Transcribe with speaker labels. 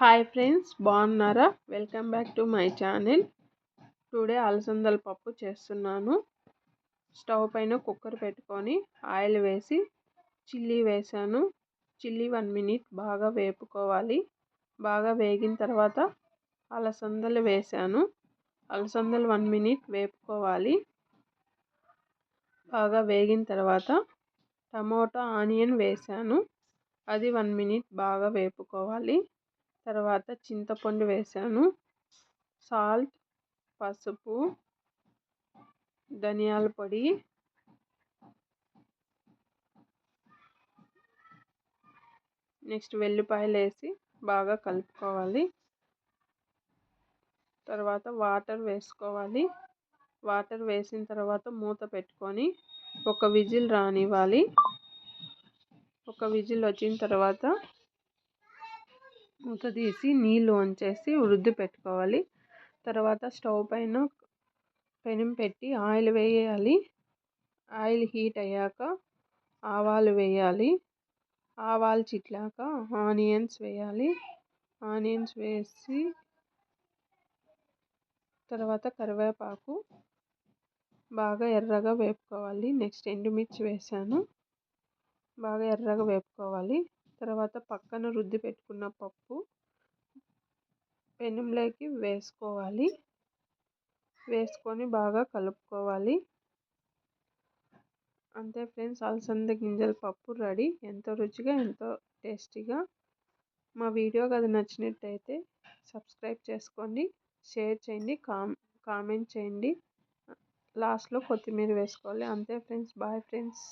Speaker 1: Hi friends బాగున్నారా? Welcome back to my channel today అలసందల పప్పు చేస్తున్నాను. స్టవ్ పైన కుక్కర్ పెట్టుకొని ఆయిల్ వేసి చిల్లీ వేసాను. చిల్లీ వన్ మినిట్ బాగా వేపుకోవాలి. బాగా వేగిన తర్వాత అలసందలు వేసాను. అలసందలు వన్ మినిట్ వేపుకోవాలి. బాగా వేగిన తర్వాత టమోటా ఆనియన్ వేసాను. అది వన్ మినిట్ బాగా వేపుకోవాలి. తర్వాత చింతపండు వేసాను. సాల్ట్ పసుపు ధనియాల పొడి నెక్స్ట్ వెల్లిపాయలు వేసి బాగా కలుపుకోవాలి. తర్వాత వాటర్ వేసుకోవాలి. వాటర్ వేసిన తర్వాత మూత పెట్టుకొని ఒక విజిల్ రానివ్వాలి. ఒక విజిల్ వచ్చిన తర్వాత మూత తీసి నీళ్ళు వంచేసి వృద్ధి పెట్టుకోవాలి. తర్వాత స్టవ్ పైన పెనం పెట్టి ఆయిల్ వేయాలి. ఆయిల్ హీట్ అయ్యాక ఆవాలు వేయాలి. ఆవాలు చిట్లాక ఆనియన్స్ వేయాలి. ఆనియన్స్ వేసి తర్వాత కరివేపాకు బాగా ఎర్రగా వేపుకోవాలి. నెక్స్ట్ ఎండుమిర్చి వేసాను. బాగా ఎర్రగా వేపుకోవాలి. తర్వాత పక్కన రుద్ది పెట్టుకున్న పప్పు పెనంలోకి వేసుకోవాలి. వేసుకొని బాగా కలుపుకోవాలి. అంతే ఫ్రెండ్స్ అలసంద గింజల పప్పు రెడీ. ఎంతో రుచిగా ఎంతో టేస్టీగా. మా వీడియో కథ నచ్చినట్టయితే సబ్స్క్రైబ్ చేసుకోండి షేర్ చేయండి కామ్ కామెంట్ చేయండి. లాస్ట్లో కొత్తిమీర వేసుకోవాలి. అంతే ఫ్రెండ్స్ బాయ్ ఫ్రెండ్స్.